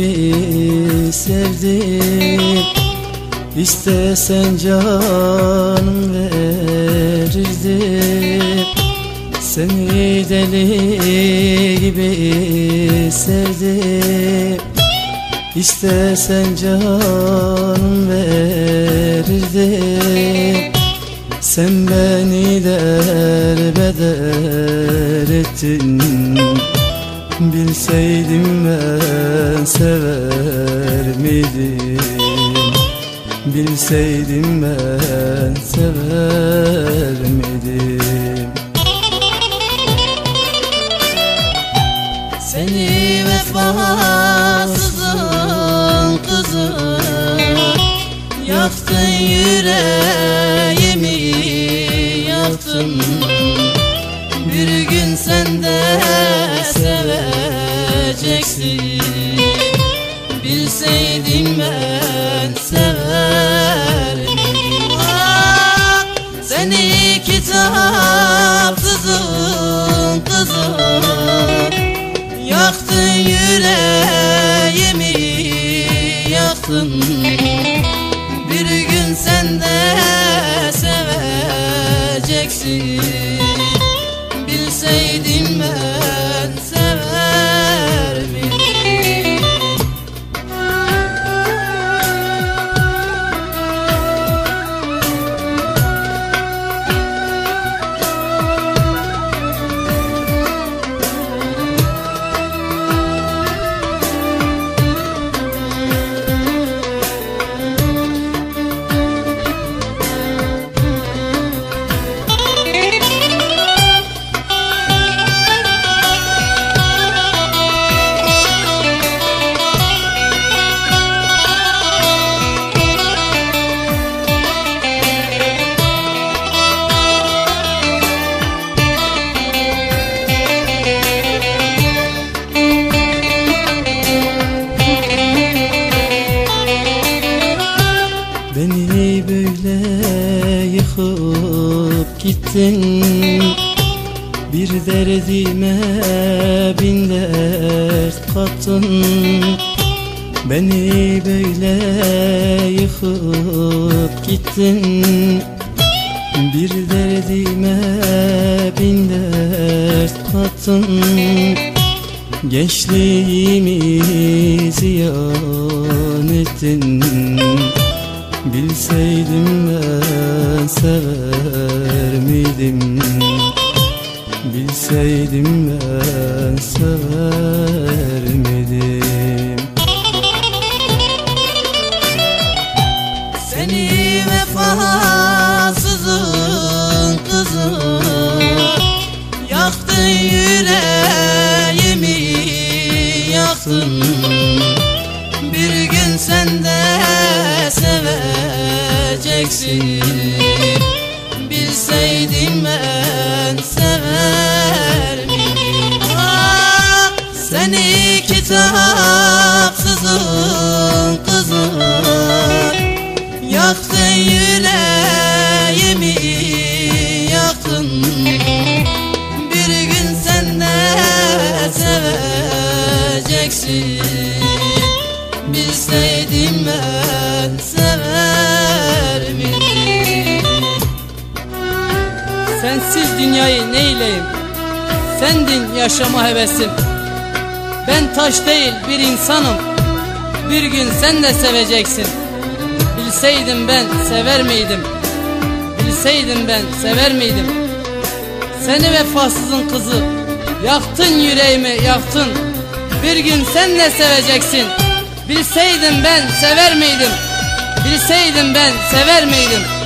gibi sevdim. İstesen canım verirdim. Seni deli gibi sevdim. İstesen canım verirdim. Sen beni derbeder ettin Bilseydim ben sever miydim? Bilseydim ben sever miydim? Seni vefasızın kızı Yaktın yüreğimi yaktın. Bir gün sen de seveceksin Bilseydim ben severim Ah, Seni kitapsızın kızı Yaktın yüreğimi yaktın Beni böyle yıkıp gittin. Bir derdime bin dert kattın. Beni böyle yıkıp gittin. Bir derdime bin dert kattın. Gençliğimi ziyan ettin Bilseydim ben sever miydim? Bilseydim ben sever miydim? Seni vefasızın kızı Yaktın yüreğimi kitapsızın kızı Yaktın yüreğimi yaktın Bir gün sen de seveceksin Bilseydim ben sever miydim Sensiz dünyayı neyleyim? Sendin yaşama hevesim. Ben taş değil bir insanım. Bir gün sen de seveceksin. Bilseydim ben sever miydim? Bilseydim ben sever miydim? Seni vefasızın kızı Yaktın yüreğimi yaktın Bir gün sen de seveceksin Bilseydim ben sever miydim? Bilseydim ben sever miydim?